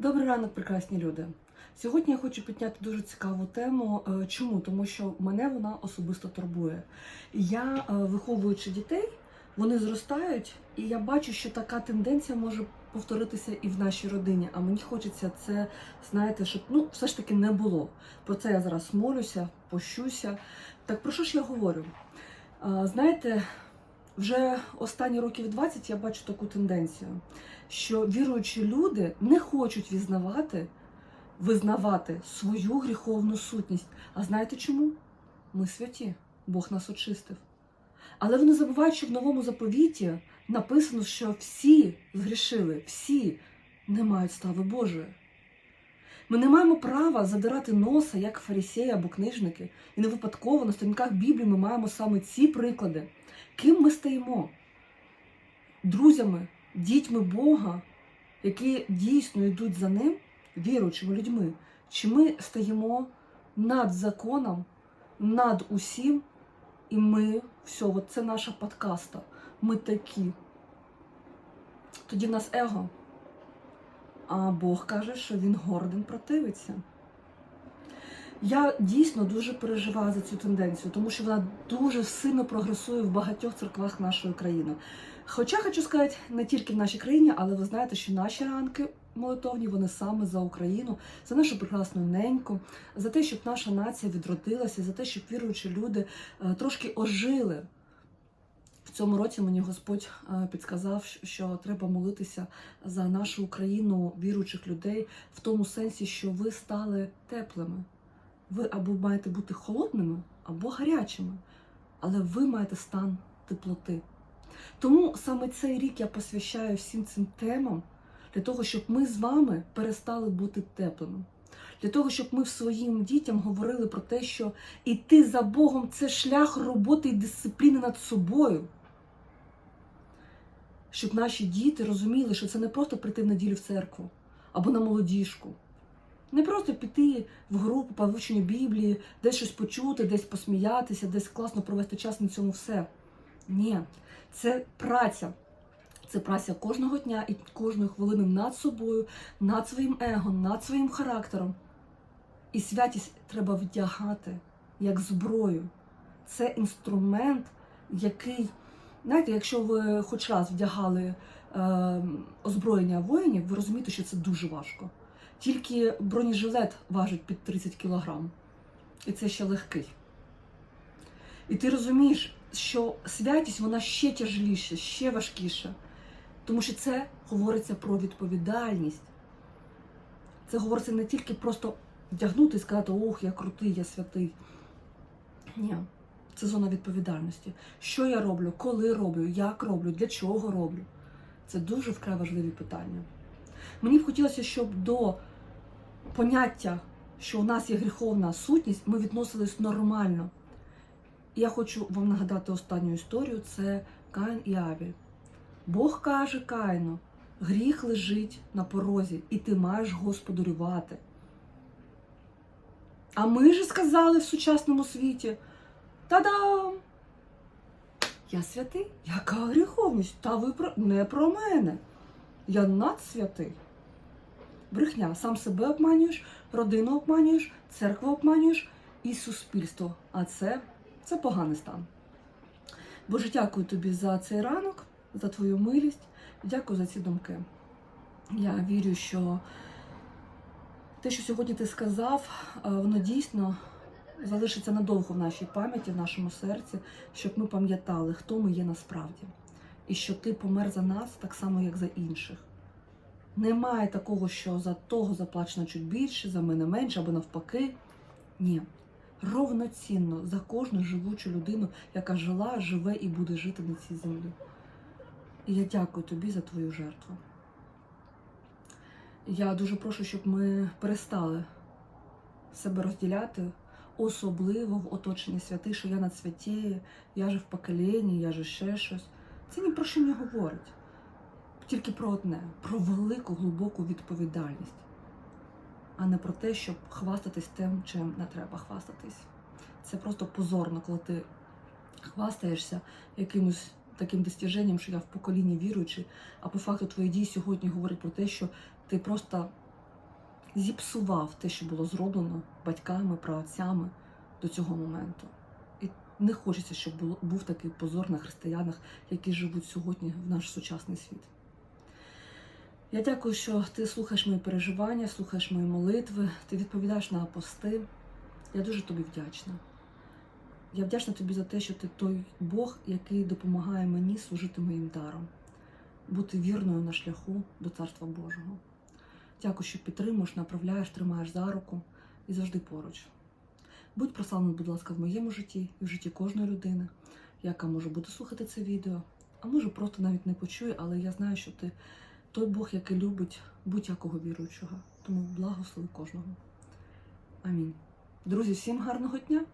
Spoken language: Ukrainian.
Добрий ранок, прекрасні люди. Сьогодні я хочу підняти дуже цікаву тему. Е, Чому? Тому що мене вона особисто турбує. Я, е, виховуючи дітей, вони зростають, і я бачу, що така тенденція може повторитися і в нашій родині. А мені хочеться це, знаєте, щоб ну все ж таки не було. Про це я зараз молюся, пощуся. Так про що ж я говорю? Е, Знаєте, вже останні років 20 я бачу таку тенденцію що віруючі люди не хочуть визнавати, визнавати свою гріховну сутність. А знаєте чому? Ми святі, Бог нас очистив. Але вони забувають, що в новому заповіті написано, що всі згрішили, всі не мають слави Божої. Ми не маємо права задирати носа, як фарисеї або книжники. І не випадково на сторінках Біблії ми маємо саме ці приклади. Ким ми стаємо? Друзями, дітьми Бога, які дійсно йдуть за ним, віруючими людьми, чи ми стаємо над законом, над усім, і ми все, от це наша подкаста. Ми такі. Тоді в нас его. А Бог каже, що він гордим противиться. Я дійсно дуже переживаю за цю тенденцію, тому що вона дуже сильно прогресує в багатьох церквах нашої країни. Хоча хочу сказати, не тільки в нашій країні, але ви знаєте, що наші ранки молитовні вони саме за Україну, за нашу прекрасну неньку, за те, щоб наша нація відродилася, за те, щоб віруючі люди е, трошки ожили. В цьому році мені Господь е, підказав, що треба молитися за нашу Україну, віруючих людей, в тому сенсі, що ви стали теплими. Ви або маєте бути холодними, або гарячими, але ви маєте стан теплоти. Тому саме цей рік я посвящаю всім цим темам для того, щоб ми з вами перестали бути теплими. Для того, щоб ми своїм дітям говорили про те, що іти за Богом це шлях роботи і дисципліни над собою. Щоб наші діти розуміли, що це не просто прийти в неділю в церкву або на молодіжку. Не просто піти в групу по вивченню Біблії, десь щось почути, десь посміятися, десь класно провести час на цьому все. Ні, це праця. Це праця кожного дня і кожної хвилини над собою, над своїм его, над своїм характером. І святість треба вдягати як зброю. Це інструмент, який, знаєте, якщо ви хоч раз вдягали е, озброєння воїнів, ви розумієте, що це дуже важко. Тільки бронежилет важить під 30 кілограм. І це ще легкий. І ти розумієш, що святість вона ще тяжеліша, ще важкіша. Тому що це говориться про відповідальність. Це говориться не тільки просто вдягнути і сказати, ох, я крутий, я святий. Ні, це зона відповідальності. Що я роблю, коли роблю, як роблю, для чого роблю. Це дуже вкрай важливі питання. Мені б хотілося, щоб до поняття, що у нас є гріховна сутність, ми відносились нормально. Я хочу вам нагадати останню історію: це Каїн і Авіль. Бог каже Каїну, гріх лежить на порозі, і ти маєш господарювати. А ми ж сказали в сучасному світі: Та-дам! Я святий? Яка гріховність? Та ви про не про мене. Я надсвятий. Брехня, сам себе обманюєш, родину обманюєш, церкву обманюєш і суспільство. А це, це поганий стан. Боже, дякую тобі за цей ранок, за твою милість. Дякую за ці думки. Я вірю, що те, що сьогодні ти сказав, е, воно дійсно залишиться надовго в нашій пам'яті, в нашому серці, щоб ми пам'ятали, хто ми є насправді. І що ти помер за нас так само, як за інших. Немає такого, що за того заплачено чуть більше, за мене менше або навпаки. Ні. Ровноцінно за кожну живучу людину, яка жила, живе і буде жити на цій землі. І я дякую тобі за твою жертву. Я дуже прошу, щоб ми перестали себе розділяти, особливо в оточенні святих, що я над святіє, я же в поколінні, я же ще щось. Це ні про що не говорить. Тільки про одне, про велику глибоку відповідальність, а не про те, щоб хвастатись тим, чим не треба хвастатись. Це просто позорно, коли ти хвастаєшся якимось таким достіженням, що я в поколінні віруючий, а по факту твої дії сьогодні говорять про те, що ти просто зіпсував те, що було зроблено батьками, праотцями до цього моменту. І не хочеться, щоб був такий позор на християнах, які живуть сьогодні в наш сучасний світ. Я дякую, що ти слухаєш мої переживання, слухаєш мої молитви, ти відповідаєш на пости. Я дуже тобі вдячна. Я вдячна тобі за те, що ти той Бог, який допомагає мені служити моїм даром, бути вірною на шляху до Царства Божого. Дякую, що підтримуєш, направляєш, тримаєш за руку і завжди поруч. Будь прославлений, будь ласка, в моєму житті і в житті кожної людини, яка може буде слухати це відео, а може просто навіть не почує, але я знаю, що ти той Бог, який любить будь-якого віруючого. Тому благослови кожного. Амінь. Друзі, всім гарного дня!